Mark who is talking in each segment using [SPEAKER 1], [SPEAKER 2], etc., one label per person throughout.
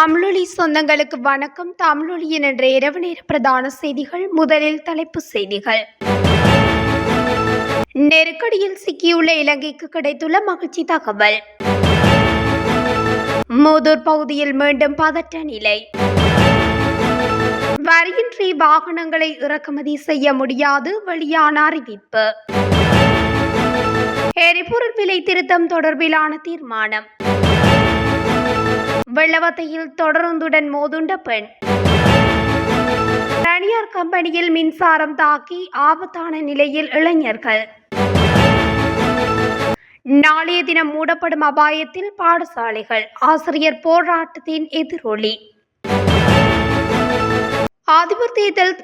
[SPEAKER 1] தமிழொலி சொந்தங்களுக்கு வணக்கம். தமிழொலியின் என்ற இரவு நேர பிரதான செய்திகள் முதலில் தலைப்புச் செய்திகள். நெருக்கடியில் சிக்கியுள்ள இலங்கைக்கு கிடைத்துள்ள மகிழ்ச்சி தகவல். மூதூர் பகுதியில் மீண்டும் பதற்ற நிலை. வரியின்றி வாகனங்களை இறக்குமதி செய்ய முடியாது வெளியான அறிவிப்பு. எரிபொருள் விலை திருத்தம் தொடர்பிலான தீர்மானம். வெள்ளவத்தையில் தொடருந்துடன் மோதுண்ட பெண். தனியார் கம்பெனியில் மின்சாரம் தாக்கி ஆபத்தான நிலையில் இளைஞர்கள். நாளைய தினம் மூடப்படும் அபாயத்தில் பாடசாலைகள் ஆசிரியர் போராட்டத்தின் எதிரொலி. அதிபர் தேர்தல்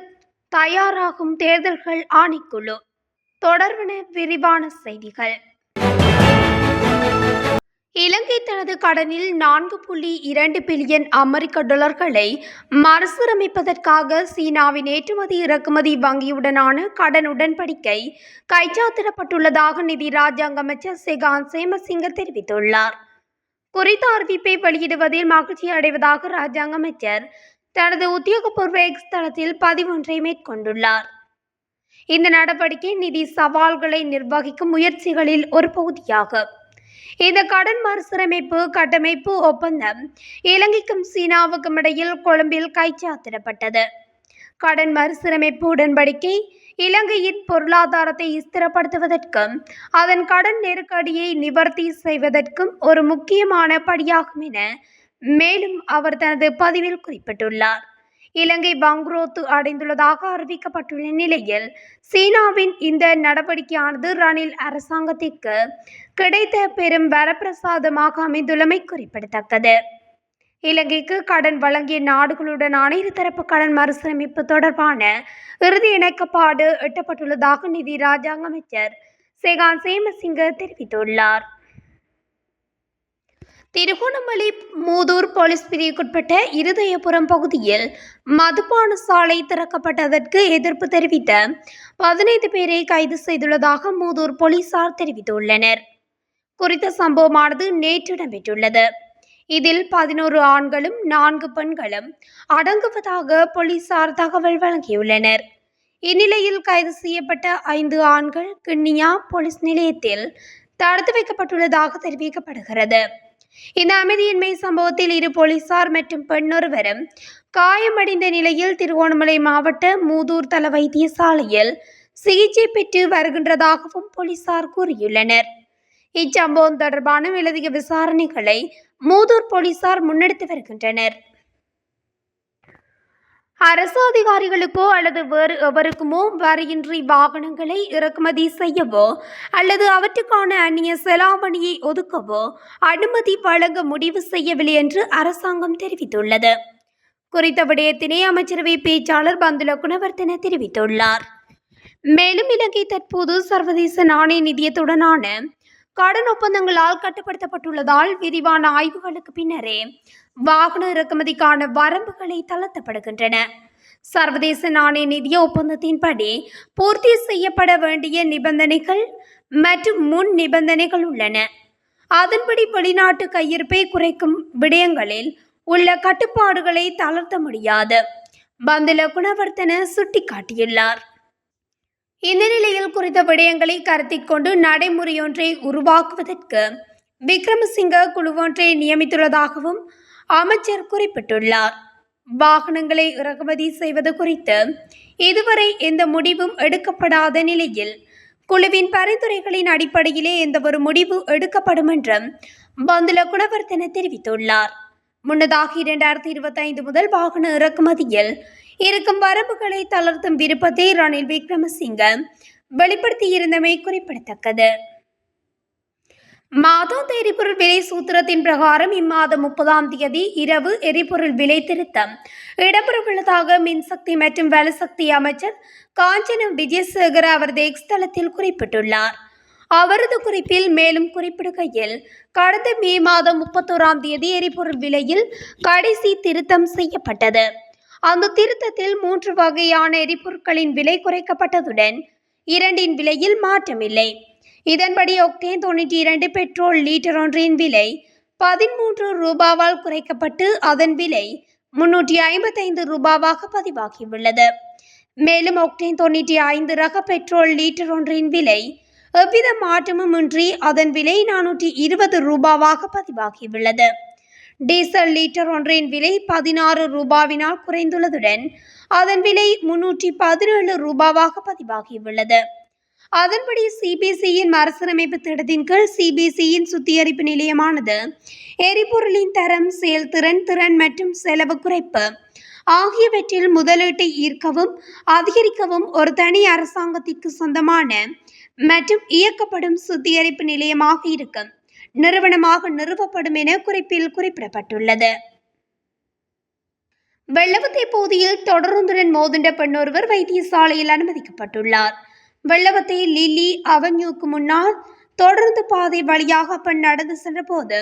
[SPEAKER 1] தயாராகும் தேர்தல்கள் ஆணைக்குழு. தொடர்பான விரிவான செய்திகள். இலங்கை தனது கடனில் நான்கு புள்ளி இரண்டு பில்லியன் அமெரிக்க டாலர்களை மறுசீரமைப்பதற்காக சீனாவின் ஏற்றுமதி இறக்குமதி வங்கியுடனான கடன் உடன்படிக்கை கைச்சாத்திடப்பட்டுள்ளதாக நிதி ராஜாங்க அமைச்சர் செகான் சேமசிங்க தெரிவித்துள்ளார். குறித்த அறிவிப்பை வெளியிடுவதில் மகிழ்ச்சி அடைவதாக ராஜாங்க அமைச்சர் தனது உத்தியோகபூர்வ எக்ஸ் தளத்தில் பதிவொன்றை மேற்கொண்டுள்ளார். இந்த நடவடிக்கை நிதி சவால்களை நிர்வகிக்கும் முயற்சிகளில் ஒரு பகுதியாகும். இந்த கடன் மறுசீரமைப்பு கட்டமைப்பு ஒப்பந்தம் இலங்கைக்கும் சீனாவுக்கும் இடையில் கொழும்பில் கைச்சாத்திடப்பட்டது. கடன் மறுசீரமைப்பு உடன்படிக்கை இலங்கையின் பொருளாதாரத்தை ஸ்திரப்படுத்துவதற்கும் அதன் கடன் நெருக்கடியை நிவர்த்தி செய்வதற்கும் ஒரு முக்கியமான படியாகும் என மேலும் அவர் தனது பதிவில் குறிப்பிட்டுள்ளார். இலங்கை பங்குரோத்து அடைந்துள்ளதாக அறிவிக்கப்பட்டுள்ள நிலையில் சீனாவின் இந்த நடவடிக்கையானது ரணில் அரசாங்கத்திற்கு கிடைத்த பெரும் வரப்பிரசாதமாக அமைந்துள்ளமை குறிப்பிடத்தக்கது. இலங்கைக்கு கடன் வழங்கிய நாடுகளுடனான இருதரப்பு கடன் மறுசீரமைப்பு தொடர்பான இறுதி இணக்கப்பாடு எட்டப்பட்டுள்ளதாக நிதி ராஜாங்க அமைச்சர் சேகான் சேமசிங்க தெரிவித்துள்ளார். திருகோணமலை மூதூர் போலீஸ் பிரிவுக்குட்பட்ட இருதயபுரம் பகுதியில் மதுபான சாலை திறக்கப்பட்டதற்கு எதிர்ப்பு தெரிவித்த பதினைந்து பேரை கைது செய்துள்ளதாக மூதூர் போலீசார் தெரிவித்துள்ளனர். குறித்த சம்பவமானது நேற்று இடம்பெற்றுள்ளது. இதில் பதினோரு ஆண்களும் நான்கு பெண்களும் அடங்குவதாக போலீசார் தகவல் வழங்கியுள்ளனர். இந்நிலையில் கைது செய்யப்பட்ட ஐந்து ஆண்கள் கிண்ணியா போலீஸ் நிலையத்தில் தடுத்து வைக்கப்பட்டுள்ளதாக தெரிவிக்கப்படுகிறது. இந்த அமைதியின்மை சம்பவத்தில் இரு போலீசார் மற்றும் பெண்ணொருவரும் காயமடைந்த நிலையில் திருகோணமலை மாவட்ட மூதூர் தள வைத்தியசாலையில் சிகிச்சை பெற்று வருகின்றதாகவும் போலீசார் கூறியுள்ளனர். இச்சம்பவம் தொடர்பான மேலதிக விசாரணைகளை மூதூர் போலீசார் முன்னெடுத்து வருகின்றனர். அரசு அதிகாரிகளுக்கோ அல்லது வேறு எவருக்குமோ வரியின்றி வாகனங்களை இறக்குமதி செய்யவோ அல்லது அவற்றுக்கான அந்நிய செலாவணியை ஒதுக்கவோ அனுமதி வழங்க முடிவு செய்யவில்லை என்று அரசாங்கம் தெரிவித்துள்ளது. குறித்த விடயத்தினை அமைச்சரவை பேச்சாளர் பந்துல குணவர்த்தன தெரிவித்துள்ளார். மேலும் இலங்கை தற்போது சர்வதேச நாணய நிதியத்துடனான கடன் ஒப்பந்தங்களால் கட்டுப்படுத்தப்பட்டுள்ளதால் விரிவான ஆய்வுகளுக்கு பின்னரே வாகன இறக்குமதிக்கான வரம்புகளை தளர்த்தப்படுகின்றன. சர்வதேச நாணய நிதிய ஒப்பந்தத்தின்படி பூர்த்தி செய்யப்பட வேண்டிய நிபந்தனைகள் மற்றும் முன் நிபந்தனைகள் உள்ளன. அதன்படி வெளிநாட்டு கையிருப்பை குறைக்கும் விடயங்களில் உள்ள கட்டுப்பாடுகளை தளர்த்த முடியாது. பந்துல குணவர்த்தன சுட்டிக்காட்டியுள்ளார். இந்த நிலையில் குறித்த விடயங்களை கருத்தில் கொண்டு நடைமுறையொன்றை உருவாக்குவதற்கு விக்ரமசிங்க குழுவொன்றை நியமித்துள்ளதாகவும் அமைச்சர் குறிப்பிட்டுள்ளார். வாகனங்களை இறக்குமதி செய்வது குறித்து இதுவரை எந்த முடிவும் எடுக்கப்படாத நிலையில் குழுவின் பரிந்துரைகளின் அடிப்படையிலே எந்த ஒரு முடிவு எடுக்கப்படும் என்றும் பந்துல குணவர்த்தன தெரிவித்துள்ளார். முன்னதாக இரண்டாயிரத்தி இருபத்தி ஐந்து முதல் வாகன இறக்குமதியில் இருக்கும் வரம்புகளை தளர்த்தும் விருப்பத்தை ரணில் விக்ரமசிங்க வெளிப்படுத்தியிருந்தமை குறிப்பிடத்தக்கது. மாதம் எரிபொருள் விலை சூத்திரத்தின் பிரகாரம் இம்மாதம் முப்பதாம் தேதி இரவு எரிபொருள் விலை திருத்தம். இடம்பெறவுள்ளதாக மின்சக்தி மற்றும் வலுசக்தி அமைச்சர் காஞ்சனம் விஜயசேகர் அவரது எக்ஸ் தளத்தில் குறிப்பிட்டுள்ளார். அவரது குறிப்பில் மேலும் குறிப்பிடுகையில் கடந்த மே மாதம் முப்பத்தோராம் தேதி எரிபொருள் விலையில் கடைசி திருத்தம் செய்யப்பட்டது. அந்த திருத்தத்தில் மூன்று வகையான எரிபொருட்களின் விலை குறைக்கப்பட்டதுடன் இரண்டின் விலையில் மாற்றமில்லை. இதன்படி ஒக்டேன் தொண்ணூற்றி இரண்டு பெட்ரோல் லீட்டர் ஒன்றின் விலை பதிமூன்று ரூபாவால் குறைக்கப்பட்டு அதன் விலை முன்னூற்றி ஐம்பத்தைந்து ரூபாவாக பதிவாகியுள்ளது. மேலும் ஒக்டேன் தொண்ணூற்றி ஐந்து ரக பெட்ரோல் லீட்டர் ஒன்றின் விலை எவ்வித மாற்றமும் இன்றி அதன் விலை நானூற்றி இருபது ரூபாவாக பதிவாகியுள்ளது. டீசல் லீட்டர் ஒன்றின் விலை பதினாறு ரூபாவினால் குறைந்துள்ளதுடன் அதன் விலை முன்னூற்றி பதினேழு ரூபாவாக பதிவாகியுள்ளது. அதன்படி சிபிசியின் மறுசீரமைப்பு திட்டத்தின் கீழ் சிபிசியின் சுத்திகரிப்பு நிலையமானது எரிபொருளின் தரம் செயல்திறன் திறன் மற்றும் செலவு குறைப்பு ஆகியவற்றில் முதலீட்டை ஈர்க்கவும் அதிகரிக்கவும் ஒரு தனி அரசாங்கத்திற்கு சொந்தமான மற்றும் இயக்கப்படும் சுத்திகரிப்பு நிலையமாக இருக்கும். நிறுவனமாக நிறுவப்படும் என குறிப்பில் குறிப்பிடப்பட்டுள்ளது. வெள்ளவத்தை பகுதியில் தொடருந்துடன் மோதுண்ட பெண்ணொருவர் வைத்தியசாலையில் அனுமதிக்கப்பட்டுள்ளார். வெள்ளவத்தை லில்லி அவன்யூக்கு முன்னால் தொடருந்து பாதை வழியாக பெண் நடந்து சென்றபோது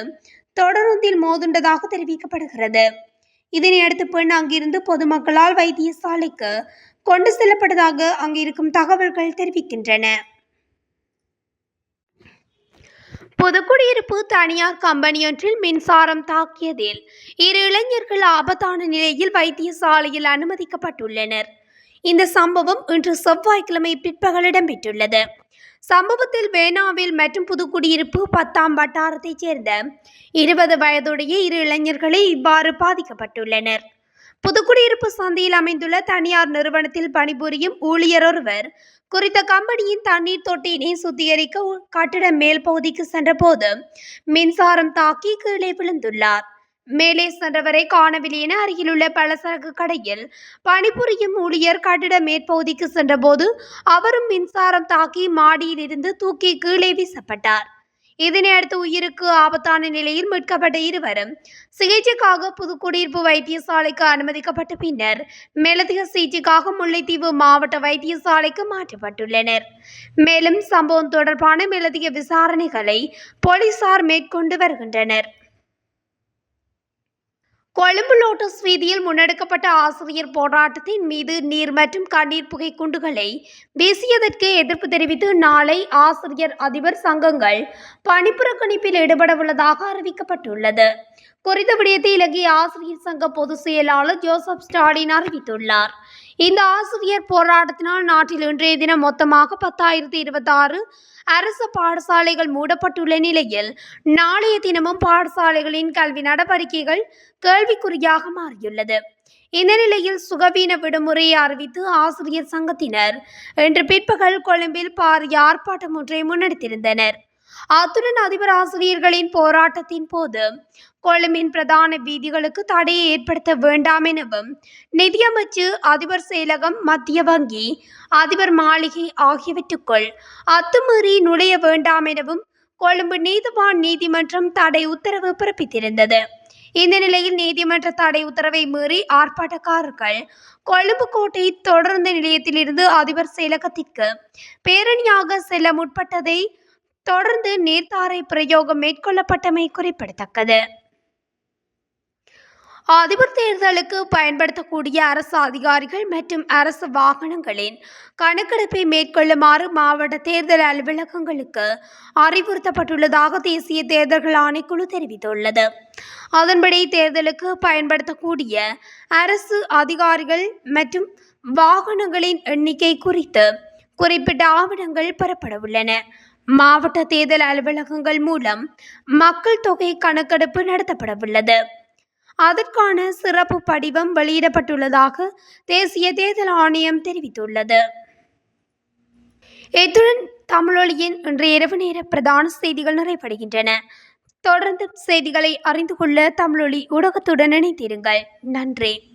[SPEAKER 1] தொடருந்தில் மோதுண்டதாக தெரிவிக்கப்படுகிறது. இதனையடுத்து பெண் அங்கிருந்து பொதுமக்களால் வைத்தியசாலைக்கு கொண்டு செல்லப்பட்டதாக அங்கிருக்கும் தகவல்கள் தெரிவிக்கின்றன. புதுக்குடியிருப்பு தனியார் கம்பெனியொன்றில் மின்சாரம் தாக்கியதில் இரு இளைஞர்கள் ஆபத்தான நிலையில் வைத்தியசாலையில் அனுமதிக்கப்பட்டுள்ளனர். இந்த சம்பவம் இன்று செவ்வாய்க்கிழமை பிற்பகல் இடம்பெற்றுள்ளது சம்பவத்தில் வேணாவில் மற்றும் புதுக்குடியிருப்பு பத்தாம் வட்டாரத்தைச் சேர்ந்த இருபது வயதுடைய இரு இளைஞர்களே இவ்வாறு பாதிக்கப்பட்டுள்ளனர். புதுக்குடியிருப்பு சந்தையில் அமைந்துள்ள தனியார் நிறுவனத்தில் பணிபுரியும் ஊழியர் ஒருவர் குறித்த கம்பெனியின் தண்ணீர் தொட்டியினை சுத்திகரிக்க கட்டிட மேல் பகுதிக்கு சென்றபோது மின்சாரம் தாக்கி கீழே விழுந்துள்ளார். மேலே சென்றவரை காணவில்லை என அருகிலுள்ள பலசரக்கு கடையில் பணிபுரியும் ஊழியர் கட்டிட மேற்பகுதிக்கு சென்றபோது அவரும் மின்சாரம் தாக்கி மாடியிலிருந்து தூக்கி கீழே வீசப்பட்டார். இதனையடுத்து உயிருக்கு ஆபத்தான நிலையில் மீட்கப்பட்ட இருவரும் சிகிச்சைக்காக புதுக்குடியிருப்பு வைத்தியசாலைக்கு அனுமதிக்கப்பட்ட பின்னர் மேலதிக சிகிச்சைக்காக முல்லைத்தீவு மாவட்ட வைத்தியசாலைக்கு மாற்றப்பட்டுள்ளனர். மேலும் சம்பவம் தொடர்பான மேலதிக விசாரணைகளை போலீசார் மேற்கொண்டு வருகின்றனர். கொழும்பு லோட்டஸ் வீதியில் முன்னெடுக்கப்பட்ட ஆசிரியர் போராட்டத்தின் மீது நீர் மற்றும் கண்ணீர் புகை குண்டுகளை வீசியதற்கு எதிர்ப்பு தெரிவித்து நாளை ஆசிரியர் அதிபர் சங்கங்கள் பணிப்புறக்கணிப்பில் ஈடுபடவுள்ளதாக அறிவிக்கப்பட்டுள்ளது. குறித்த விடயத்தை இலங்கை ஆசிரியர் சங்க பொதுச் செயலாளர் ஜோசப் ஸ்டாலின் அறிவித்துள்ளார். இந்த ஆசிரியர் போராட்டத்தினால் நாட்டில் இன்றைய தினம் மொத்தமாக பத்தாயிரத்தி இருபத்தாறு அரசு பாடசாலைகள் மூடப்பட்டுள்ள நிலையில் நாளைய தினமும் பாடசாலைகளின் கல்வி நடவடிக்கைகள் கேள்விக்குறியாக மாறியுள்ளது. இந்த நிலையில் சுகவீன விடுமுறையை அறிவித்து ஆசிரியர் சங்கத்தினர் இன்று பிற்பகல் கொழும்பில் பாரிய ஆர்ப்பாட்டம் ஒன்றை முன்னெடுத்திருந்தனர். அத்துடன் அதிபர் ஆசிரியர்களின் போராட்டத்தின் போது கொழும்பின் பிரதான வீதிகளுக்கு தடையை ஏற்படுத்த வேண்டாம் எனவும் நிதியமைச்சு அதிபர் செயலகம் மத்திய வங்கி அதிபர் மாளிகை ஆகியவற்றுக்குள் அத்துமீறி நுழைய வேண்டாம் எனவும் கொழும்பு நீதிவான் நீதிமன்றம் தடை உத்தரவு பிறப்பித்திருந்தது. இந்த நிலையில் நீதிமன்ற தடை உத்தரவை மீறி ஆர்ப்பாட்டக்காரர்கள் கொழும்பு கோட்டை தொடர்ந்து நிலையத்திலிருந்து அதிபர் செயலகத்திற்கு பேரணியாக செல்ல முற்பட்டதை தொடர்ந்து நீர்த்தாரை பிரயோகம் மேற்கொள்ளப்பட்டமை குறிப்பிடத்தக்கது. அதிபர் தேர்தலுக்கு பயன்படுத்தக்கூடிய அரசு அதிகாரிகள் மற்றும் அரசு வாகனங்களின் கணக்கெடுப்பை மேற்கொள்ளுமாறு மாவட்ட தேர்தல் அலுவலகங்களுக்கு அறிவுறுத்தப்பட்டுள்ளதாக தேசிய தேர்தல்கள் ஆணைக்குழு தெரிவித்துள்ளது. அதன்படி தேர்தலுக்கு பயன்படுத்தக்கூடிய அரசு அதிகாரிகள் மற்றும் வாகனங்களின் எண்ணிக்கை குறித்து குறிப்பிட்ட ஆவணங்கள் பெறப்படவுள்ளன. மாவட்ட தேர்தல் அலுவலகங்கள் மூலம் மக்கள் தொகை கணக்கெடுப்பு நடத்தப்படவுள்ளது. அதற்கான சிறப்பு படிவம் வெளியிடப்பட்டுள்ளதாக தேசிய தேர்தல் ஆணையம் தெரிவித்துள்ளது. இத்துடன் தமிழொலியின் இன்றைய இரவு நேர பிரதான செய்திகள் நிறைவடைகின்றன. தொடர்ந்து செய்திகளை அறிந்து கொள்ள தமிழொலி ஊடகத்துடன் இணைந்திருங்கள். நன்றி.